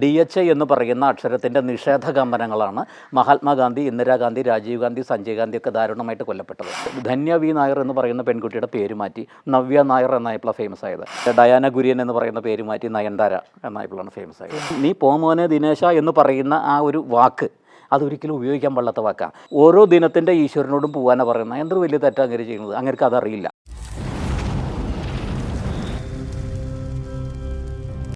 D H എന്ന് പറയുന്ന അക്ഷരത്തിന്റെ നിഷേധ കമ്പനങ്ങളാണ് മഹാത്മാഗാന്ധി ഇന്ദിരാഗാന്ധി രാജീവ് ഗാന്ധി സഞ്ജയ് ഗാന്ധി ഒക്കെ ദാരുണമായിട്ട് കൊല്ലപ്പെട്ടത്. ധന്യ വി നായർ എന്ന് പറയുന്ന പെൺകുട്ടിയുടെ പേര് മാറ്റി നവ്യ നായർ എന്നായപ്പോൾ ഫേമസ് ആയത്. ഡയാന കുര്യൻ എന്ന് പറയുന്ന പേര് മാറ്റി നയൻതാര എന്നായപ്പോഴാണ് ഫേമസ് ആയത്. നീ പോമോനെ ദിനേശ എന്ന് പറയുന്ന ആ ഒരു വാക്ക് അതൊരിക്കലും ഉപയോഗിക്കാൻ പാടില്ലാത്ത വാക്കാണ് ഓരോ ദിനത്തിന്റെ ഈശ്വരനോടും പോകാനാണ് പറയുന്നത്. എന്തൊരു വലിയ തെറ്റാണ് അങ്ങനെ ചെയ്യുന്നത്. അങ്ങനെ അതറിയില്ല.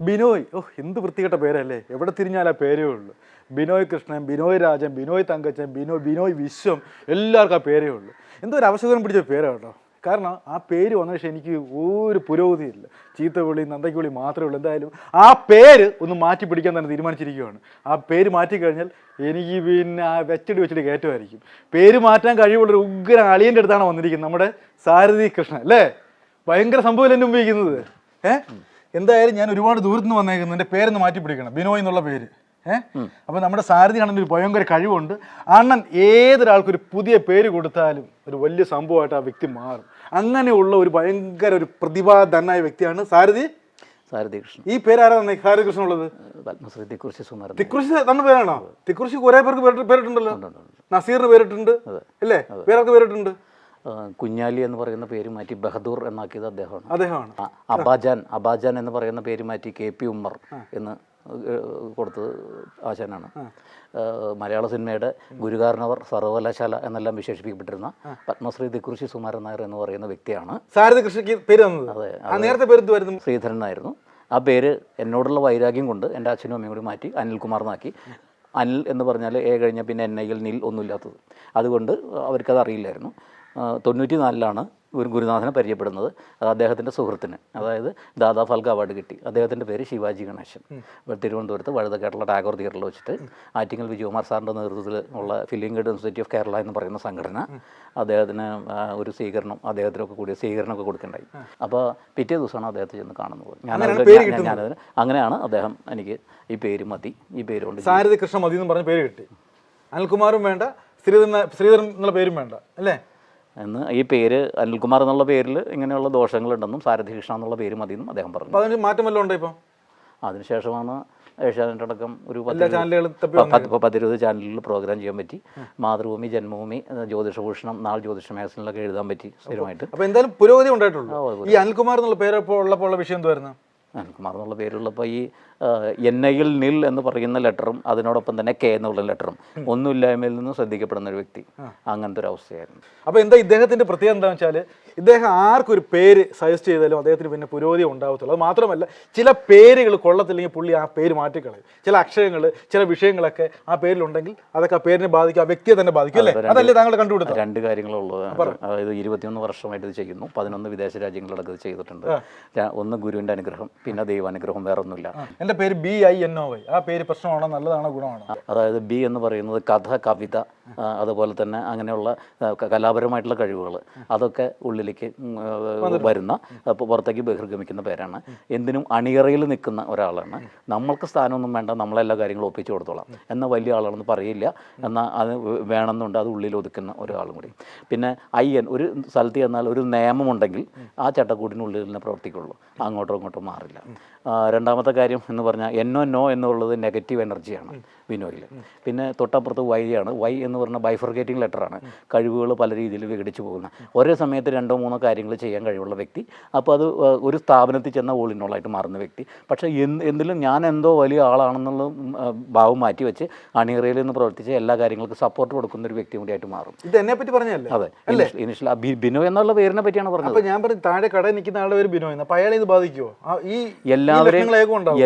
ബിനോയ്. ഓ എന്ത് വൃത്തികെട്ട പേരല്ലേ? എവിടെ തിരിഞ്ഞാൽ ആ പേരേ ഉള്ളൂ. ബിനോയ് കൃഷ്ണൻ ബിനോയ് രാജൻ ബിനോയ് തങ്കച്ചൻ ബിനോയ് ബിനോയ് വിശ്വം എല്ലാവർക്കും ആ പേരേ ഉള്ളൂ. എന്തോ ഒരു അവശകരം പിടിച്ച പേരാണ് കേട്ടോ. കാരണം ആ പേര് വന്ന ശേഷം എനിക്ക് ഒരു പുരോഗതിയില്ല ചീത്തവിളി നന്ദയ്ക്കുവിളി മാത്രമേ ഉള്ളൂ. എന്തായാലും ആ പേര് ഒന്ന് മാറ്റി പിടിക്കാൻ തന്നെ തീരുമാനിച്ചിരിക്കുകയാണ് ആ പേര് മാറ്റി കഴിഞ്ഞാൽ എനിക്ക് പിന്നെ ആ വെച്ചടി വെച്ചിട്ട് കയറ്റമായിരിക്കും. പേര് മാറ്റാൻ കഴിവുള്ള ഒരു ഉഗ്ര അളിയന്റെ അടുത്താണ് വന്നിരിക്കുന്നത് നമ്മുടെ സാരഥി കൃഷ്ണൻ അല്ലേ? ഭയങ്കര സംഭവമല്ലേ ഇരിക്കുന്നത് ഏഹ് എന്തായാലും ഞാൻ ഒരുപാട് ദൂരത്ത് നിന്ന് വന്നേക്കുന്നു. എന്റെ പേരൊന്ന് മാറ്റി പിടിക്കണം. ബിനോയ് എന്നുള്ള പേര്. ഏഹ് അപ്പൊ നമ്മുടെ സാരഥി അണ്ണൻ ഒരു ഭയങ്കര കഴിവുണ്ട്. അണ്ണൻ ഏതൊരാൾക്കൊരു പുതിയ പേര് കൊടുത്താലും ഒരു വലിയ സംഭവമായിട്ട് ആ വ്യക്തി മാറും. അങ്ങനെയുള്ള ഒരു ഭയങ്കര ഒരു പ്രതിഭാധനായ വ്യക്തിയാണ് സാരഥി. സാരഥി കൃഷ്ണൻ. ഈ പേരാരാ തന്നെ സാരഥി കൃഷ്ണൻ ഉള്ളത് പത്മശ്രീ തിക്കുറിശി സുമാരൻ തിക്കുറിശി തന്നെ പേരാണോ? തിക്കുറിശി കുറെ പേർക്ക് പേരിട്ട് പേരിട്ടുണ്ടല്ലോ നസീറിന് പേരിട്ടുണ്ട്. അല്ലേ? പേരൊക്കെ പേരിട്ടുണ്ട്? കുഞ്ഞാലി എന്ന് പറയുന്ന പേര് മാറ്റി ബഹദൂർ എന്നാക്കിയത് അദ്ദേഹമാണ്. അദ്ദേഹമാണ്. അബാജാൻ അബാജാൻ എന്ന് പറയുന്ന പേര് മാറ്റി കെ പി ഉമ്മർ എന്ന് കൊടുത്തത് ആശാനാണ്. മലയാള സിനിമയുടെ ഗുരുകാരണവർ സർവകലാശാല എന്നെല്ലാം വിശേഷിപ്പിക്കപ്പെട്ടിരുന്ന പത്മശ്രീ ദിക്കുറിശി സുമാരൻ നായർ എന്ന് പറയുന്ന വ്യക്തിയാണ്. പേര് നേരത്തെ പേര് ശ്രീധരൻ ആയിരുന്നു ആ പേര് എന്നോടുള്ള വൈരാഗ്യം കൊണ്ട് എന്റെ അച്ഛനും അമ്മയും കൂടി മാറ്റി അനിൽകുമാർ എന്നാക്കി. അനിൽ എന്ന് പറഞ്ഞാൽ എ കഴിഞ്ഞാൽ പിന്നെ എൻ ഐയിൽ നിൽ ഒന്നുമില്ലാത്തത്. അതുകൊണ്ട് അവർക്കത് അറിയില്ലായിരുന്നു. തൊണ്ണൂറ്റി നാലിലാണ് ഒരു ഗുരുനാഥനെ പരിചയപ്പെടുന്നത്. അത് അദ്ദേഹത്തിന്റെ സുഹൃത്തിന്. അതായത് ദാദാ ഫാൽക്കെ അവാർഡ് കിട്ടി. അദ്ദേഹത്തിന്റെ പേര് ശിവാജി ഗണേശൻ. തിരുവനന്തപുരത്ത് വഴുതക്കേട്ടുള്ള ടാഗോർ തിയേറ്ററിൽ വെച്ചിട്ട് ആറ്റിങ്ങൽ വിജയകുമാർ സാറിന്റെ നേതൃത്വത്തിൽ ഉള്ള film guide institute of Kerala എന്ന് പറയുന്ന സംഘടന അദ്ദേഹത്തിന് ഒരു സ്വീകരണം അദ്ദേഹത്തിനൊക്കെ കൂടിയ സ്വീകരണമൊക്കെ കൊടുക്കണ്ടായി അപ്പോൾ പിറ്റേ ദിവസമാണ് അദ്ദേഹത്തെ ചെന്ന് കാണുന്നത്. ഞാൻ- ഞാനതിന് അങ്ങനെയാണ് അദ്ദേഹം എനിക്ക് ഈ പേര് മതി. ഈ പേര് കൊണ്ട് സാരഥി കൃഷ്ണ മതി എന്ന് പറഞ്ഞ പേര് കിട്ടി. അനിൽകുമാറും വേണ്ട ശ്രീധരൻ ശ്രീധരൻ എന്നുള്ള പേരും വേണ്ട അല്ലേ? എന്ന് ഈ പേര് അനിൽകുമാർ എന്നുള്ള പേരിൽ ഇങ്ങനെയുള്ള ദോഷങ്ങളുണ്ടെന്നും സാരഥി കൃഷ്ണ എന്നുള്ള പേര് മതിയെന്നും അദ്ദേഹം പറഞ്ഞു. അതിന് മാറ്റം വല്ലതും ഉണ്ടോ ഇപ്പം? അതിനുശേഷമാണ് ഏഷ്യാനെറ്റ് അടക്കം ഒരു പത്തിരുപത് ചാനലിൽ പ്രോഗ്രാം ചെയ്യാൻ പറ്റി. മാതൃഭൂമി ജന്മഭൂമി ജ്യോതിഷഭൂഷണം നാൾ ജ്യോതിഷ മാഗസിനിലൊക്കെ എഴുതാൻ പറ്റി സ്ഥിരമായിട്ട്. അപ്പോൾ എന്തായാലും പുരോഗതി ഉണ്ടായിട്ടുള്ളൂ. ഈ അനിൽകുമാർ എന്നുള്ള പേരപ്പോൾ ഉള്ളപ്പോൾ ഉള്ള വിഷയം എന്തുവായിരുന്നു അനിൽകുമാർ എന്നുള്ള പേരുള്ളപ്പോൾ ഈ എൻ ഐയിൽ നിൽ എന്ന് പറയുന്ന ലെറ്ററും അതിനോടൊപ്പം തന്നെ കെ എന്നുള്ള ലെറ്ററും ഒന്നുമില്ലായ്മയിൽ നിന്ന് ശ്രദ്ധിക്കപ്പെടുന്ന ഒരു വ്യക്തി അങ്ങനത്തെ ഒരു അവസ്ഥയായിരുന്നു. അപ്പൊ എന്താ ഇദ്ദേഹത്തിന്റെ പ്രത്യേകത എന്താണെന്ന് വെച്ചാൽ ഇദ്ദേഹം ആർക്കും ഒരു പേര് സജസ്റ്റ് ചെയ്താലും അദ്ദേഹത്തിന് പിന്നെ പുരോഗതി ഉണ്ടാവത്തുള്ളൂ. അത് മാത്രമല്ല ചില പേരുകൾ കൊള്ളത്തില്ലെങ്കിൽ പുള്ളി ആ പേര് മാറ്റിക്കളയും. ചില അക്ഷരങ്ങൾ ചില വിഷയങ്ങളൊക്കെ ആ പേരിലുണ്ടെങ്കിൽ അതൊക്കെ ആ പേരിനെ ബാധിക്കും ആ വ്യക്തിയെ തന്നെ ബാധിക്കും അല്ലേ? അതല്ലേ താങ്കൾ കണ്ടുപിടുത്തം? രണ്ട് കാര്യങ്ങളുള്ളത് അതായത് ഇരുപത്തിയൊന്ന് വർഷമായിട്ട് ഇത് ചെയ്യുന്നു. പതിനൊന്ന് വിദേശ രാജ്യങ്ങളിലൊക്കെ ഇത് ചെയ്തിട്ടുണ്ട്. ഒന്ന് ഗുരുവിന്റെ അനുഗ്രഹം പിന്നെ ദൈവാനുഗ്രഹം വേറെ എന്റെ പേര് B I N O Y. ആ പേര് പ്രശ്നമാണോ? നല്ലതാണോ? ഗുണമാണോ? അതായത് ബി എന്ന് പറയുന്നത് കഥ കവിത അതുപോലെ തന്നെ അങ്ങനെയുള്ള കലാപരമായിട്ടുള്ള കഴിവുകൾ അതൊക്കെ ഉള്ളിലേക്ക് വരുന്ന പുറത്തേക്ക് ബഹിർഗമിക്കുന്ന പേരാണ്. എന്തിനും അണിയറയിൽ നിൽക്കുന്ന ഒരാളാണ്. നമ്മൾക്ക് സ്ഥാനമൊന്നും വേണ്ട നമ്മളെല്ലാ കാര്യങ്ങളും ഒപ്പിച്ചു കൊടുത്തോളാം. എന്ന വലിയ ആളാണെന്ന് പറയില്ല. എന്നാൽ അത് വേണമെന്നുണ്ട് അത് ഉള്ളിൽ ഒതുക്കുന്ന ഒരാളും കൂടി. പിന്നെ അയ്യൻ ഒരു സ്ഥലത്ത് ചെന്നാൽ ഒരു നിയമമുണ്ടെങ്കിൽ ആ ചട്ടക്കൂടിനുള്ളിൽ തന്നെ പ്രവർത്തിക്കുള്ളൂ. അങ്ങോട്ടോ ഇങ്ങോട്ടോ മാറില്ല. രണ്ടാമത്തെ കാര്യം എന്ന് പറഞ്ഞാൽ എന്നോ നോ എന്നുള്ളത് നെഗറ്റീവ് എനർജിയാണ് വിനോയിൽ പിന്നെ തൊട്ടപ്പുറത്ത് വൈ ആണ്. വൈ എന്ന് പറഞ്ഞ ബൈഫർഗേറ്റിംഗ് ലെറ്ററാണ് കഴിവുകൾ പല രീതിയിൽ വിഘടിച്ചു പോകുന്ന. ഒരേ സമയത്ത് രണ്ടോ മൂന്നോ കാര്യങ്ങൾ ചെയ്യാൻ കഴിവുള്ള വ്യക്തി. അപ്പോൾ അത് ഒരു സ്ഥാപനത്തിൽ ചെന്ന ഓളിനോളായിട്ട് മാറുന്ന വ്യക്തി. പക്ഷേ എന്ത് എന്തിലും ഞാൻ എന്തോ വലിയ ആളാണെന്നുള്ള ഭാവം മാറ്റി വെച്ച് അണിയറയിൽ നിന്ന് പ്രവർത്തിച്ച് എല്ലാ കാര്യങ്ങൾക്കും സപ്പോർട്ട് കൊടുക്കുന്ന ഒരു വ്യക്തി കൂടിയായിട്ട് മാറും. ഇത് എന്നെ പറ്റി പറഞ്ഞല്ലേ അതെ. ഇനിഷ്യൽ ബിനോ എന്നുള്ള പേരിനെ പറ്റിയാണ് പറഞ്ഞത്. ഞാൻ പറഞ്ഞു താഴെ കടയിൽ നിൽക്കുന്ന ആളുടെ പേര് ബിനോ അപ്പോൾ അയാളെ ഇത് ബാധിക്കുമോ ഈ എല്ലാവരെയും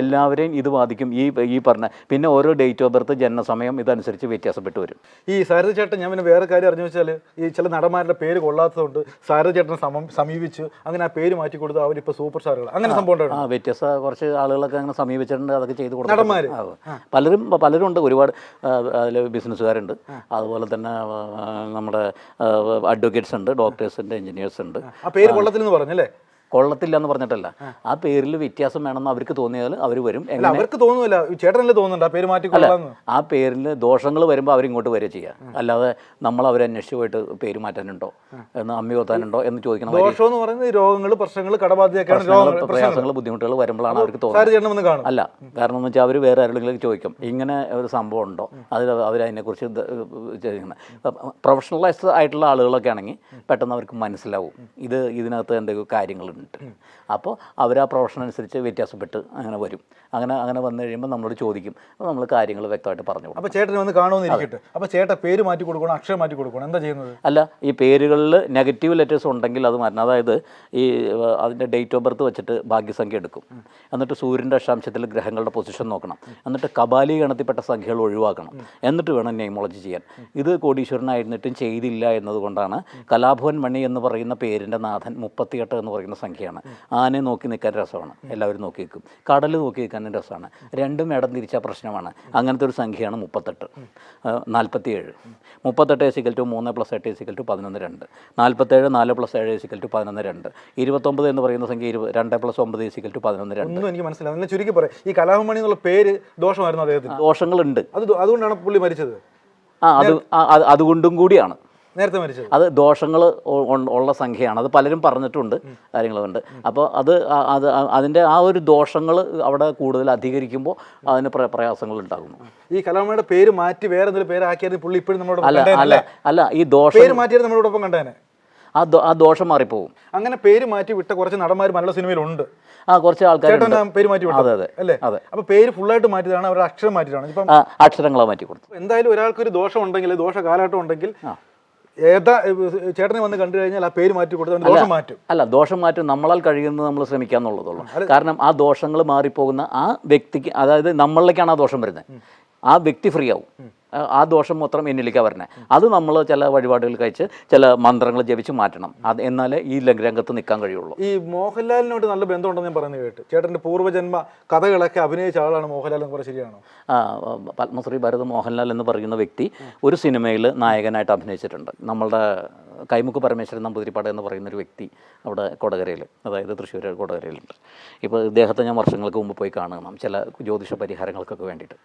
എല്ലാവരെയും ഇത് ബാധിക്കും. ഈ ഈ പറഞ്ഞ പിന്നെ ഓരോ ഡേറ്റ് ഓഫ് ബർത്ത് ജനനസമയം ഇതനുസരിച്ച് വ്യത്യാസപ്പെട്ടു വരും. ഈ സാരഥി ചേട്ടൻ ഞാൻ പിന്നെ വേറെ കാര്യം അറിഞ്ഞു വെച്ചാൽ ഈ ചില നടന്മാരുടെ പേര് കൊള്ളാത്തതുകൊണ്ട് സാരഥി ചേട്ടനെ സമം സമീപിച്ചു അങ്ങനെ ആ പേര് മാറ്റി കൊടുത്തു അവരിപ്പോൾ സൂപ്പർ സ്റ്റാറുകൾ അങ്ങനെ സംഭവം ആ വ്യത്യസ്ത കുറച്ച് ആളുകളൊക്കെ അങ്ങനെ സമീപിച്ചിട്ടുണ്ട് അതൊക്കെ ചെയ്ത്? നടന്മാർ പലരും പലരും ഉണ്ട് ഒരുപാട് അതിൽ ബിസിനസ്സുകാരുണ്ട്. അതുപോലെ തന്നെ നമ്മുടെ അഡ്വക്കേറ്റ്സ് ഉണ്ട് ഡോക്ടേഴ്സ് ഉണ്ട് എഞ്ചിനീയേഴ്സ് ഉണ്ട്. ആ പേര് കൊള്ളത്തില്ലെന്ന് പറഞ്ഞല്ലേ? കൊള്ളത്തില്ല എന്ന് പറഞ്ഞിട്ടല്ല. ആ. പേരിൽ വ്യത്യാസം വേണമെന്ന് അവർക്ക് തോന്നിയാൽ അവർ വരും. അവർക്ക് തോന്നുന്നില്ല ചേട്ടനല്ലേ തോന്നുന്നുണ്ട് ആ പേര് മാറ്റി ആ പേരിൽ ദോഷങ്ങൾ വരുമ്പോൾ അവരിങ്ങോട്ട് വരിക ചെയ്യുക അല്ലാതെ നമ്മൾ അവരെ അന്വേഷിച്ച് പോയിട്ട് പേര് മാറ്റാനുണ്ടോ? എന്ന് അമ്മി കൊത്താനുണ്ടോ? എന്ന് ചോദിക്കണം ദോഷം എന്ന് പറയുന്നത് രോഗങ്ങൾ പ്രശ്നങ്ങൾ കടബാധ്യതയൊക്കെയാണ് പ്രയാസങ്ങൾ ബുദ്ധിമുട്ടുകൾ വരുമ്പോഴാണ് അവർക്ക് തോന്നുന്നത്. അല്ല കാരണം എന്ന് വെച്ചാൽ അവർ വേറെ ആരെങ്കിലും ചോദിക്കും. ഇങ്ങനെ ഒരു സംഭവം ഉണ്ടോ? അതിൽ അവരതിനെക്കുറിച്ച് പ്രൊഫഷണലൈസ്ഡ് ആയിട്ടുള്ള ആളുകളൊക്കെ ആണെങ്കിൽ പെട്ടെന്ന് അവർക്ക് മനസ്സിലാവും. ഇത് ഇതിനകത്ത് എന്തെങ്കിലും കാര്യങ്ങളുണ്ട്? അപ്പോൾ അവർ ആ പ്രൊഫഷൻ അനുസരിച്ച് വ്യത്യാസപ്പെട്ട് അങ്ങനെ വരും. അങ്ങനെ അങ്ങനെ വന്നു കഴിയുമ്പോൾ നമ്മളോട് ചോദിക്കും. അപ്പോൾ നമ്മൾ കാര്യങ്ങൾ വ്യക്തമായിട്ട് പറഞ്ഞു കൊടുക്കും. അപ്പോൾ ചേട്ടൻ വന്ന് കാണുമെന്ന് ഇരിക്കട്ടെ അപ്പോൾ ചേട്ടൻ പേര് മാറ്റി കൊടുക്കണം? അക്ഷരം മാറ്റി കൊടുക്കണം? എന്താ ചെയ്യുന്നത്? അല്ല ഈ പേരുകളിൽ നെഗറ്റീവ് ലെറ്റേഴ്സ് ഉണ്ടെങ്കിൽ അത് മാറ്റണം. അതായത് ഈ അതിന്റെ ഡേറ്റ് ഓഫ് ബർത്ത് വെച്ചിട്ട് ഭാഗ്യസംഖ്യ എടുക്കും. എന്നിട്ട് സൂര്യന്റെ അക്ഷാംശത്തിൽ ഗ്രഹങ്ങളുടെ പൊസിഷൻ നോക്കണം. എന്നിട്ട് കപാലി ഗണത്തിൽപ്പെട്ട സംഖ്യകൾ ഒഴിവാക്കണം. എന്നിട്ട് വേണം നെയ്മോളജി ചെയ്യാൻ. ഇത് കോടീശ്വരനായിരുന്നിട്ടും ചെയ്തില്ല എന്നതുകൊണ്ടാണ് കലാഭവൻ മണി എന്ന് പറയുന്ന പേരിന്റെ നാഥൻ മുപ്പത്തിയെട്ട് എന്ന് പറയുന്ന സംഖ്യയാണ്. ആനയെ നോക്കി നിൽക്കാൻ രസമാണ്. എല്ലാവരും നോക്കി നിൽക്കും. കടൽ നോക്കി നിൽക്കാനും രസമാണ്. രണ്ടും ഇടം തിരിച്ച പ്രശ്നമാണ്. അങ്ങനത്തെ ഒരു സംഖ്യയാണ് മുപ്പത്തെട്ട്. നാൽപ്പത്തിയേഴ് മുപ്പത്തെട്ട് എസിക്കൽ ടു മൂന്ന് പ്ലസ് എട്ട് എസിക്കൽ ടു പതിനൊന്ന് രണ്ട്. നാൽപ്പത്തേഴ് നാല് പ്ലസ് ഏഴ് എസിക്കൽ ടു പതിനൊന്ന് രണ്ട്. ഇരുപത്തൊമ്പത് എന്ന് പറയുന്ന സംഖ്യ ഇരുപത് രണ്ട് പ്ലസ് ഒമ്പത് എസിക്കൽ ടു പതിനൊന്ന് രണ്ട്. എനിക്ക് മനസ്സിലാവുന്നില്ല ചുരുക്കി പറയാം. ഈ കലാഭമണി എന്നുള്ള പേര് ദോഷമായിരുന്നു അദ്ദേഹത്തിന്. ദോഷങ്ങളുണ്ട്. അത് അതുകൊണ്ടാണ് പുള്ളി മരിച്ചത്. ആ, അത് അതുകൊണ്ടും കൂടിയാണ്. നേരത്തെ മരിച്ചത്. അത് ദോഷങ്ങൾ ഉള്ള സംഖ്യയാണ്. അത് പലരും പറഞ്ഞിട്ടുണ്ട് കാര്യങ്ങളുണ്ട്. അപ്പോൾ അത് അത് ആ- അതിന്റെ ആ ഒരു ദോഷങ്ങൾ അവിടെ കൂടുതൽ അധികരിക്കുമ്പോൾ അതിന് പ്ര- പ്രയാസങ്ങൾ ഉണ്ടാകുന്നു. ഈ കലാമയുടെ പേര് മാറ്റി വേറെ എന്തെങ്കിലും പേരാക്കിയായിരുന്നു പുള്ളി ഇപ്പോഴും നമ്മളോട് അല്ല അല്ല അല്ല? ഈ ദോഷം പേര് മാറ്റിയത് നമ്മളോടൊപ്പം കണ്ടേനെ? ആ ദോ- ആ ദോഷം മാറിപ്പോകും അങ്ങനെ പേര് മാറ്റി വിട്ട കുറച്ച് നടന്മാർ മലയാള സിനിമയിലുണ്ട് ആ കുറച്ച് ആൾക്കാർ പേര് മാറ്റി വിട്ടു അതെ അതെ അല്ലേ? അതെ. അപ്പൊ പേര് ഫുള്ളായിട്ട് മാറ്റിയതാണ് അവരുടെ അക്ഷരം മാറ്റിയതാണ്. ഇപ്പം അക്ഷരങ്ങളെ മാറ്റി കൊടുത്തു എന്തായാലും ഒരാൾക്ക് ഒരു ദോഷം ഉണ്ടെങ്കിൽ ദോഷ കാലഘട്ടം ഉണ്ടെങ്കിൽ ഏതാ ചേട്ടനെ വന്ന് കണ്ടു കഴിഞ്ഞാൽ ആ പേര് മാറ്റി കൊടുത്ത് ദോഷം മാറ്റും. അല്ല ദോഷം മാറ്റും നമ്മളാൽ കഴിയുന്നത് നമ്മൾ ശ്രമിക്കാന്നുള്ളതുള്ളൂ. കാരണം ആ ദോഷങ്ങൾ മാറിപ്പോകുന്ന ആ വ്യക്തിക്ക് അതായത് നമ്മളിലേക്കാണ് ആ ദോഷം വരുന്നത്. ആ വ്യക്തി ഫ്രീ ആവും ആ- ദോഷം മൊത്തം എന്നിലേക്കാണ് വരണേ. അത് നമ്മൾ ചില വഴിപാടുകൾ കഴിച്ച് ചില മന്ത്രങ്ങൾ ജപിച്ച് മാറ്റണം. അത് എന്നാലേ ഈ രംഗത്ത് നിൽക്കാൻ കഴിയുള്ളൂ. ഈ മോഹൻലാലിനോട് നല്ല ബന്ധമുണ്ടെന്ന് ഞാൻ പറയുന്നത് കേട്ട്. ചേട്ടന്റെ പൂർവജന്മ കഥകളൊക്കെ അഭിനയിച്ച ആളാണ് മോഹൻലാൽ എന്ന് പറഞ്ഞ ശരിയാണോ? ആ, പത്മശ്രീ ഭരത് മോഹൻലാൽ എന്ന് പറയുന്ന വ്യക്തി ഒരു സിനിമയിൽ നായകനായിട്ട് അഭിനയിച്ചിട്ടുണ്ട്. നമ്മളുടെ കൈമുക്ക് പരമേശ്വരൻ നമ്പൂതിരിപ്പാട് എന്ന് പറയുന്ന ഒരു വ്യക്തി അവിടെ കൊടകരയിൽ അതായത് തൃശ്ശൂർ കൊടകരയിലുണ്ട്. ഇപ്പോൾ ഇദ്ദേഹത്തെ ഞാൻ വർഷങ്ങൾക്ക് മുമ്പ് പോയി കാണണം ചില ജ്യോതിഷ പരിഹാരങ്ങൾക്കൊക്കെ വേണ്ടിയിട്ട്.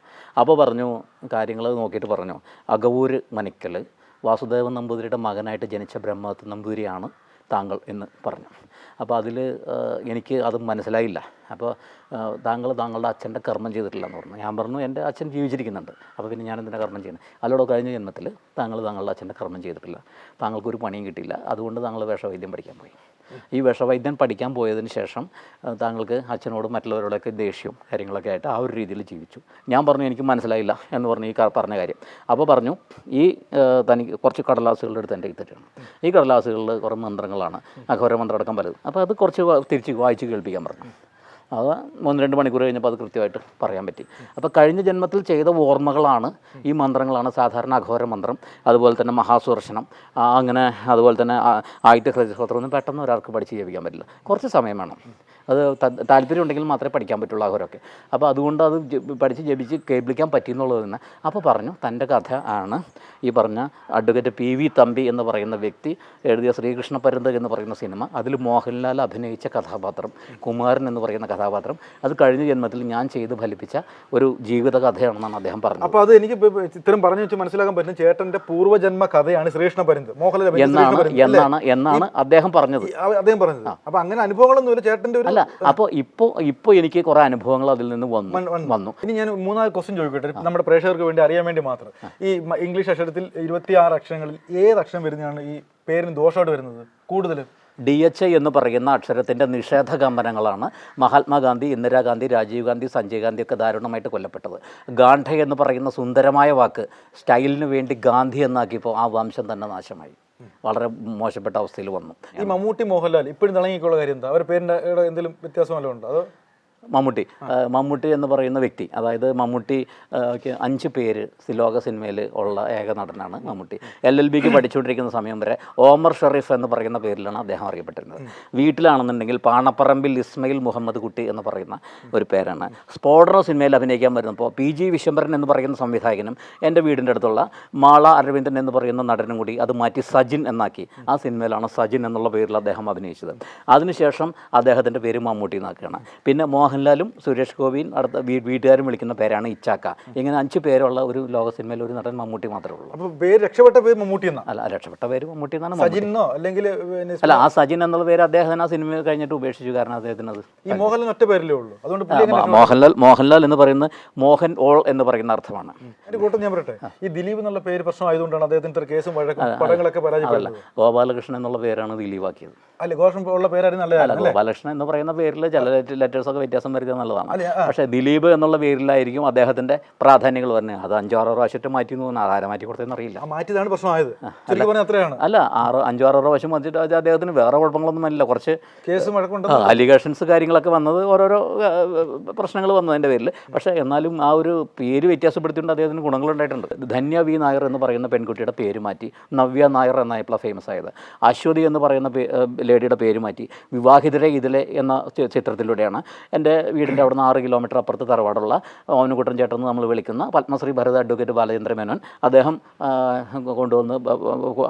അപ്പോൾ പറഞ്ഞു കാര്യങ്ങൾ നോക്കിയിട്ട് പറഞ്ഞു അകവൂര് മനിക്കൽ വാസുദേവൻ നമ്പൂതിരിയുടെ മകനായിട്ട് ജനിച്ച ബ്രഹ്മത്ത് നമ്പൂതിരിയാണ്. താങ്കൾ എന്ന് പറഞ്ഞു. അപ്പോൾ അതിൽ എനിക്ക് അത് മനസ്സിലായില്ല. അപ്പോൾ താങ്കൾ താങ്കളുടെ അച്ഛന്റെ കർമ്മം ചെയ്തിട്ടില്ല എന്ന് പറഞ്ഞു. ഞാൻ പറഞ്ഞു എന്റെ അച്ഛൻ ജീവിച്ചിരിക്കുന്നുണ്ട്. അപ്പോൾ പിന്നെ ഞാൻ എന്തിനാ കർമ്മം ചെയ്യുന്നത്? അല്ലോടോ കഴിഞ്ഞ ജന്മത്തിൽ താങ്കൾ താങ്കളുടെ അച്ഛന്റെ കർമ്മം ചെയ്തിട്ടില്ല. താങ്കൾക്കൊരു പണിയും കിട്ടിയില്ല. അതുകൊണ്ട് താങ്കൾ വേഷവൈദ്യം പഠിക്കാൻ പോയി. ഈ വിഷവൈദ്യൻ പഠിക്കാൻ പോയതിന് ശേഷം താങ്കൾക്ക് അച്ഛനോടും മറ്റുള്ളവരോടൊക്കെ ദേഷ്യവും കാര്യങ്ങളൊക്കെ ആയിട്ട് ആ ഒരു രീതിയിൽ ജീവിച്ചു. ഞാൻ പറഞ്ഞു എനിക്ക് മനസ്സിലായില്ല എന്ന് പറഞ്ഞു ഈ പറഞ്ഞ കാര്യം. അപ്പോൾ പറഞ്ഞു ഈ തനിക്ക് കുറച്ച് കടലാസുകളുടെ അടുത്ത് എന്റെ എത്തിയിട്ടാണ് ഈ കടലാസുകളിൽ കുറേ മന്ത്രങ്ങളാണ് അഘോര മന്ത്രം അടക്കം പലതും. അപ്പോൾ അത് കുറച്ച് തിരിച്ച് വായിച്ച് കേൾപ്പിക്കാൻ പറഞ്ഞു. അത് ഒന്ന് രണ്ട് മണിക്കൂർ കഴിഞ്ഞപ്പോൾ അത് കൃത്യമായിട്ട് പറയാൻ പറ്റി. അപ്പോൾ കഴിഞ്ഞ ജന്മത്തിൽ ചെയ്ത ഓർമ്മകളാണ് ഈ മന്ത്രങ്ങളാണ് സാധാരണ അഘോര മന്ത്രം അതുപോലെ തന്നെ മഹാസുദർശനം അങ്ങനെ അതുപോലെ തന്നെ ആയിട്ട് ആദിത്യ ഹൃദയസ്തോത്രമൊന്നും പെട്ടെന്ന് ഒരാൾക്ക് പഠിച്ച് ജീവിക്കാൻ പറ്റില്ല. കുറച്ച് സമയം വേണം. അത് താല്പര്യം ഉണ്ടെങ്കിൽ മാത്രമേ പഠിക്കാൻ പറ്റുള്ളൂ അവരൊക്കെ അപ്പോൾ അതുകൊണ്ട് അത് പഠിച്ച് ജപിച്ച് കേൾപ്പിക്കാൻ പറ്റിയെന്നുള്ളത് തന്നെ. അപ്പോൾ പറഞ്ഞു തന്റെ കഥ ആണ് ഈ പറഞ്ഞ അഡ്വക്കേറ്റ് പി വി തമ്പി എന്ന് പറയുന്ന വ്യക്തി എഴുതിയ ശ്രീകൃഷ്ണ പരന്തക് എന്ന് പറയുന്ന സിനിമ. അതിൽ മോഹൻലാൽ അഭിനയിച്ച കഥാപാത്രം കുമാരൻ എന്ന് പറയുന്ന കഥാപാത്രം. അത് കഴിഞ്ഞ ജന്മത്തിൽ ഞാൻ ചെയ്ത് ഫലിപ്പിച്ച ഒരു ജീവിത കഥയാണെന്നാണ് അദ്ദേഹം പറഞ്ഞത്. അപ്പോൾ അത് എനിക്ക് ഇത്തരം പറഞ്ഞു വെച്ച് മനസ്സിലാക്കാൻ പറ്റും ചേട്ടന്റെ പൂർവജന്മ കഥയാണ് ശ്രീകൃഷ്ണ പരന്ത് മോഹൻലാൽ എന്നാണ്? എന്നാണ് എന്നാണ് അദ്ദേഹം പറഞ്ഞത്. അദ്ദേഹം പറഞ്ഞത്. അപ്പോൾ അങ്ങനെ അനുഭവങ്ങളൊന്നുമില്ല ചേട്ടന്റെ ഒരു അല്ല അപ്പോൾ ഇപ്പോൾ ഇപ്പോൾ എനിക്ക് കുറേ അനുഭവങ്ങൾ അതിൽ നിന്ന് വന്നു. വന്നു. ഇനി ഞാൻ മൂന്നാൽ ക്വസ്റ്റ്യൻ ചോദിക്കട്ടെ. നമ്മുടെ പ്രേക്ഷകർക്ക് വേണ്ടി അറിയാൻ വേണ്ടി മാത്രം. ഈ ഇംഗ്ലീഷ് അക്ഷരത്തിൽ ഇരുപത്തി ആറ് അക്ഷരങ്ങളിൽ ഏത് അക്ഷരം വരുന്നതാണ് ഈ പേരിന് ദോഷമായിട്ട് വരുന്നത്? കൂടുതൽ. ഡി എച്ച് ഐ എന്ന് പറയുന്ന അക്ഷരത്തിന്റെ നിഷേധ കമ്പനങ്ങളാണ് മഹാത്മാഗാന്ധി ഇന്ദിരാഗാന്ധി രാജീവ് ഗാന്ധി സഞ്ജയ് ഗാന്ധി ഒക്കെ ദാരുണമായിട്ട് കൊല്ലപ്പെട്ടത്. ഗാന്ധ എന്ന് പറയുന്ന സുന്ദരമായ വാക്ക് സ്റ്റൈലിന് വേണ്ടി ഗാന്ധി എന്നാക്കിയപ്പോൾ ആ വംശം തന്നെ നാശമായി. വളരെ മോശപ്പെട്ട അവസ്ഥയിൽ വന്നു. ഈ മമ്മൂട്ടി മോഹൻലാൽ ഇപ്പോഴും തിളങ്ങിക്കുള്ള കാര്യം എന്താ? അവരുടെ പേരിന്റെ എന്തെങ്കിലും വ്യത്യാസം വല്ലതും ഉണ്ടോ? അതോ മമ്മൂട്ടി. മമ്മൂട്ടി എന്ന് പറയുന്ന വ്യക്തി അതായത് മമ്മൂട്ടി അഞ്ച് പേര് ലോക സിനിമയിൽ ഉള്ള ഏക നടനാണ് മമ്മൂട്ടി. എൽ എൽ ബിക്ക് പഠിച്ചുകൊണ്ടിരിക്കുന്ന സമയം വരെ ഓമർ ഷെറീഫ് എന്ന് പറയുന്ന പേരിലാണ് അദ്ദേഹം അറിയപ്പെട്ടിരുന്നത് വീട്ടിലാണെന്നുണ്ടെങ്കിൽ പാണപ്പറമ്പിൽ ഇസ്മയിൽ മുഹമ്മദ് കുട്ടി എന്ന് പറയുന്ന ഒരു പേരാണ്. സ്പോഡറോ സിനിമയിൽ അഭിനയിക്കാൻ വരുന്നപ്പോൾ പി ജി വിശ്വംബരൻ എന്ന് പറയുന്ന സംവിധായകനും എന്റെ വീടിന്റെ അടുത്തുള്ള മാള അരവിന്ദൻ എന്ന് പറയുന്ന നടനും കൂടി അത് മാറ്റി സജിൻ എന്നാക്കി. ആ സിനിമയിലാണ് സജിൻ എന്നുള്ള പേരിൽ അദ്ദേഹം അഭിനയിച്ചത്. അതിനുശേഷം അദ്ദേഹത്തിന്റെ പേര് മമ്മൂട്ടി എന്നാക്കുകയാണ്. പിന്നെ മോഹൻലാലും സുരേഷ് ഗോപിയും അടുത്ത വീട്ടുകാരും വിളിക്കുന്ന പേരാണ് ഇച്ചാക്ക. ഇങ്ങനെ അഞ്ച് പേരുള്ള ഒരു ലോക സിനിമയിൽ ഒരു നടൻ മമ്മൂട്ടി മാത്രമേ ഉള്ളൂ. അപ്പോൾ പേര് രക്ഷപ്പെട്ട പേര് മമ്മൂട്ടി എന്നാണ് അല്ല രക്ഷപ്പെട്ട പേര് മമ്മൂട്ടി എന്നാണ് അല്ലെങ്കിൽ അല്ല ആ സജിൻ എന്നുള്ള പേര് അദ്ദേഹത്തിന് ആ സിനിമ കഴിഞ്ഞിട്ട് ഉപേക്ഷിച്ചു കാരണം അദ്ദേഹത്തിന് അത് ഈ മോഹൻലാൽ ഒറ്റ പേരല്ലേ ഉള്ളൂ. അതുകൊണ്ട് മോഹൻലാൽ മോഹൻലാൽ എന്ന് പറയുന്നത് മോഹൻ ഓൾ എന്ന് പറയുന്ന അർത്ഥമാണ്. കൂട്ടം ഞാൻ പറയട്ടെ. ഈ ദിലീപ് എന്നുള്ള പേര് പ്രശ്നമായതുകൊണ്ടാണ് അദ്ദേഹത്തിന് ഇത്ര കേസും പടങ്ങളൊക്കെ അതല്ല പരാജയപ്പെടുന്നത് ഗോപാലകൃഷ്ണൻ എന്നുള്ള പേരാണ് ദിലീപാക്കിയത്. അല്ല ഗോഷം ഉള്ള പേരായിരുന്നു അല്ല ഗോപാലകൃഷ്ണൻ എന്ന് പറയുന്ന പേരിൽ ചില ലെറ്റേഴ്സ് ഒക്കെ വ്യത്യാസം വരിക എന്നുള്ളതാണ്. പക്ഷേ ദിലീപ് എന്നുള്ള പേരിലായിരിക്കും അദ്ദേഹത്തിന്റെ പ്രാധാന്യങ്ങൾ വരുന്നത്. അത് അഞ്ചോ ആറോ പ്രാവശ്യമായിട്ട് മാറ്റി എന്ന് തോന്നുന്നു. ആരാ മാറ്റി കൊടുത്തതെന്ന് അറിയില്ല. മാറ്റിയതാണ് പ്രശ്നമായത് അല്ല. ആറ് അഞ്ചോ ആറോ പ്രാവശ്യം മാറ്റിയിട്ട് അത് അദ്ദേഹത്തിന് വേറെ കുഴപ്പങ്ങളൊന്നും അല്ല കുറച്ച് കേസ് അലിഗേഷൻസ് കാര്യങ്ങളൊക്കെ വന്നത് ഓരോരോ പ്രശ്നങ്ങൾ വന്നതിന്റെ പേരിൽ. പക്ഷേ എന്നാലും ആ ഒരു പേര് വ്യത്യാസപ്പെടുത്തിയിട്ടുണ്ട്. അദ്ദേഹത്തിന് ഗുണങ്ങളുണ്ടായിട്ടുണ്ട് ധന്യ വി നായർ എന്ന് പറയുന്ന പെൺകുട്ടിയുടെ പേര് മാറ്റി നവ്യ നായർ എന്നായപ്പോൾ ഫേമസ് ആയത്. അശ്വതി എന്ന് പറയുന്ന ലേഡിയുടെ പേര് മാറ്റി. വിവാഹിതരെ ഇതിലെ എന്ന ചിത്രത്തിലൂടെയാണ്. എന്റെ വീടിന്റെ അവിടുന്ന് ആറ് കിലോമീറ്റർ അപ്പുറത്ത് തറവാടുള്ള ഓനുകുട്ടൻ ചേട്ടൻ എന്ന് നമ്മൾ വിളിക്കുന്ന പത്മശ്രീ ഭരത അഡ്വക്കേറ്റ് ബാലചന്ദ്ര മേനോൻ. അദ്ദേഹം കൊണ്ടുവന്ന്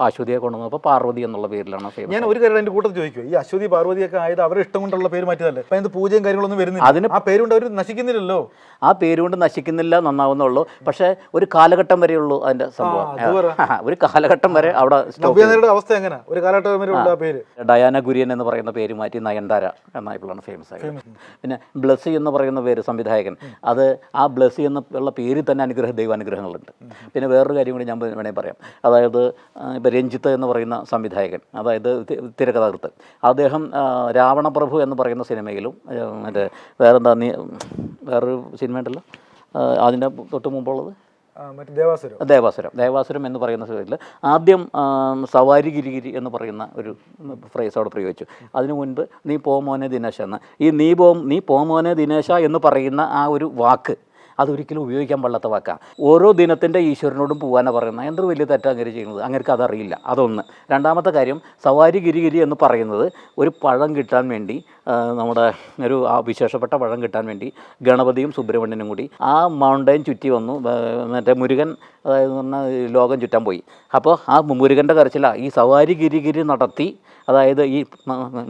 അശ്വതിയെ കൊണ്ടുവന്നപ്പോൾ പാർവതി എന്നുള്ള പേരിലാണ് ഞാൻ ഒരു കാര്യം എന്റെ കൂട്ടത്തിൽ ചോദിക്കും ഈ അശ്വതി പാർവതിയൊക്കെ ആയത് അവരുടെ ഇഷ്ടം കൊണ്ടുള്ള പേര് മാറ്റിയതല്ലേ? അപ്പോൾ എന്ത് പൂജയും കാര്യങ്ങളൊന്നും വരുന്നില്ല. അതിന് ആ പേരുകൊണ്ട് അവർ നശിക്കുന്നില്ലല്ലോ? ആ പേരുകൊണ്ട് നശിക്കുന്നില്ല നന്നാവുന്നുള്ളൂ. പക്ഷേ ഒരു കാലഘട്ടം വരെയുള്ളൂ അതിന്റെ സംഭവം. ഒരു കാലഘട്ടം വരെ അവിടെ അവസ്ഥ എങ്ങനെ? ഒരു കാലഘട്ടം വരെ ഉള്ള പേര്. ഡയാന കുര്യൻ എന്ന് പറയുന്ന പേര് മാറ്റി നയൻതാര എന്നായപ്പോഴാണ് ഫേമസ് ആയത്. പിന്നെ ബ്ലസ്സി എന്ന് പറയുന്ന പേര് സംവിധായകൻ. അത് ആ ബ്ലസ്സി എന്നുള്ള പേരിൽ തന്നെ അനുഗ്രഹ ദൈവാനുഗ്രഹങ്ങളുണ്ട്. പിന്നെ വേറൊരു കാര്യം കൂടി ഞാൻ വേണമെങ്കിൽ പറയാം. അതായത് ഇപ്പോൾ രഞ്ജിത്ത് എന്ന് പറയുന്ന സംവിധായകൻ അതായത് തിരക്കഥാകൃത്ത്. അദ്ദേഹം രാവണപ്രഭു എന്ന് പറയുന്ന സിനിമയിലും മറ്റേ വേറെന്താ നീ വേറൊരു സിനിമ ഉണ്ടല്ലോ അതിന്റെ തൊട്ട് മുമ്പുള്ളത്? ദേവാസുരം. ദേവാസുരം. എന്ന് പറയുന്ന സ്ഥലത്തിൽ ആദ്യം സവാരി ഗിരിഗിരി എന്ന് പറയുന്ന ഒരു ഫ്രേസ് അവിടെ പ്രയോഗിച്ചു. അതിനു മുൻപ് നീ പോമോനെ ദിനേശ എന്ന്. ഈ നീ പോ നീ പോമോനെ ദിനേശ എന്ന് പറയുന്ന ആ ഒരു വാക്ക് അതൊരിക്കലും ഉപയോഗിക്കാൻ പാടില്ലാത്ത വാക്കാണ് ഓരോ ദിനത്തിന്റെ ഈശ്വരനോടും പോകാനാണ് പറയുന്നത്. എന്തൊരു വലിയ തെറ്റാണ് അങ്ങനെ ചെയ്യുന്നത്? അങ്ങനെക്ക് അതറിയില്ല. അതൊന്ന്. രണ്ടാമത്തെ കാര്യം സവാരി ഗിരിഗിരി എന്ന് പറയുന്നത് ഒരു പഴം കിട്ടാൻ വേണ്ടി നമ്മുടെ ഒരു വിശേഷപ്പെട്ട പഴം കിട്ടാൻ വേണ്ടി ഗണപതിയും സുബ്രഹ്മണ്യനും കൂടി ആ മൗണ്ടൈൻ ചുറ്റി വന്നു. മറ്റേ മുരുകൻ അതായത് പറഞ്ഞാൽ ലോകം ചുറ്റാൻ പോയി. അപ്പോൾ ആ മുരുകന്റെ കരച്ചില ഈ സവാരി ഗിരിഗിരി നടത്തി അതായത് ഈ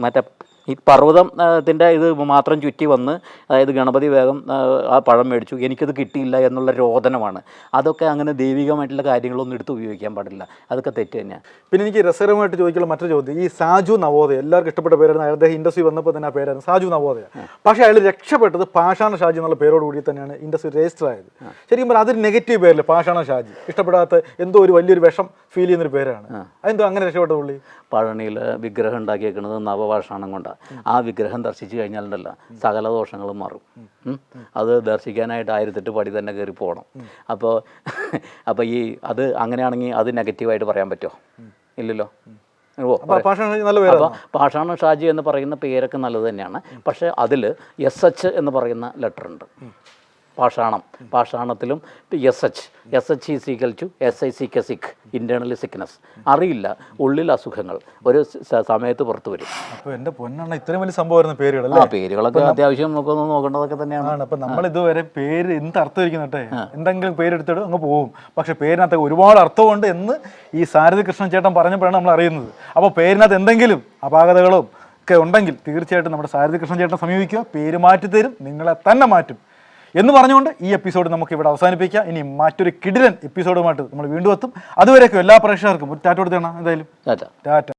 മറ്റേ ഈ പർവതത്തിന്റെ ഇത് മാത്രം ചുറ്റി വന്ന് അതായത് ഗണപതി വേഗം ആ, പഴം മേടിച്ചു എനിക്കത് കിട്ടിയില്ല എന്നുള്ള രോദനമാണ്. അതൊക്കെ അങ്ങനെ ദൈവികമായിട്ടുള്ള കാര്യങ്ങളൊന്നും എടുത്ത് ഉപയോഗിക്കാൻ പാടില്ല. അതൊക്കെ തെറ്റ് തന്നെയാണ് പിന്നെ എനിക്ക് രസകരമായിട്ട് ചോദിക്കാനുള്ള മറ്റൊരു ചോദ്യം. ഈ സാജു നവോദയ എല്ലാവർക്കും ഇഷ്ടപ്പെട്ട പേരായിരുന്നു. അദ്ദേഹം ഇൻഡസ്ട്രി വന്നപ്പോൾ തന്നെ ആ പേരായിരുന്നു സാജു നവോദയ. പക്ഷേ അയാൾ രക്ഷപ്പെട്ടത് പാഷാണ ഷാജി എന്നുള്ള പേരോട് കൂടി തന്നെയാണ് ഇൻഡസ്ട്രി രജിസ്റ്റർ ആയത്. ശരിക്കും പറഞ്ഞാൽ അതൊരു നെഗറ്റീവ് പേരല്ലേ പാഷാണ ഷാജി. ഇഷ്ടപ്പെടാത്ത എന്തോ ഒരു വലിയൊരു വിഷം ഫീൽ ചെയ്യുന്നൊരു പേരാണ്. അതെന്തോ അങ്ങനെ രക്ഷപ്പെട്ട പുള്ളി? പഴനിയിൽ വിഗ്രഹം ഉണ്ടാക്കിയേക്കുന്നത് നവപാഷാണം കൊണ്ടാണ് ആ വിഗ്രഹം ദർശിച്ചു കഴിഞ്ഞാലുണ്ടല്ലോ സകല ദോഷങ്ങളും മാറും. അത് ദർശിക്കാനായിട്ട് ആയിരത്തെട്ട് പടി തന്നെ കയറി പോകണം അപ്പോൾ അപ്പോൾ ഈ അത് അങ്ങനെയാണെങ്കിൽ അത് നെഗറ്റീവായിട്ട് പറയാൻ പറ്റുമോ ഇല്ലല്ലോ? പാഷാണ ഷാജി എന്ന് പറയുന്ന പേരൊക്കെ നല്ലത് തന്നെയാണ്. പക്ഷേ അതിൽ എസ് എച്ച് എന്ന് പറയുന്ന ലെറ്റർ ഉണ്ട്. പാഷാണം. പാഷാണത്തിലും S H S H E സീക്കൽ to S I C K sick internally sickness അറിയില്ല ഉള്ളിൽ അസുഖങ്ങൾ. ഒരു സമയത്ത് പുറത്തു വരും. അപ്പോൾ എന്റെ പൊന്നെണ്ണ ഇത്രയും വലിയ സംഭവമായിരുന്നു പേരുകളല്ലേ? ആ പേരുകളൊക്കെ അത്യാവശ്യം നമുക്കൊന്ന് നോക്കേണ്ടതൊക്കെ തന്നെയാണ്. ആണ് അപ്പൊ നമ്മൾ ഇതുവരെ പേര് എന്ത് അർത്ഥം ഇരിക്കുന്നട്ടെ എന്തെങ്കിലും പേരെടുത്തിടും അങ്ങ് പോകും പക്ഷെ പേരിനകത്ത് ഒരുപാട് അർത്ഥമുണ്ട് എന്ന് ഈ സാരഥി കൃഷ്ണൻ ചേട്ടൻ പറഞ്ഞപ്പോഴാണ് നമ്മൾ അറിയുന്നത്. അപ്പോൾ പേരിനകത്ത് എന്തെങ്കിലും അപാകതകളും ഒക്കെ ഉണ്ടെങ്കിൽ തീർച്ചയായിട്ടും നമ്മുടെ സാരഥി കൃഷ്ണൻ ചേട്ടൻ സമീപിക്കുക. പേര് മാറ്റി തരും നിങ്ങളെ തന്നെ മാറ്റും. എന്ന് പറഞ്ഞുകൊണ്ട് ഈ എപ്പിസോഡ് നമുക്ക് ഇവിടെ അവസാനിപ്പിക്കാം. ഇനി മറ്റൊരു കിടിലൻ എപ്പിസോഡുമായിട്ട് നമ്മൾ വീണ്ടും എത്തും. അതുവരേക്കും എല്ലാ പ്രേക്ഷകർക്കും. ഒരു ടാറ്റ കൊടുത്തേണം എന്തായാലും. ടാറ്റ. ടാറ്റ.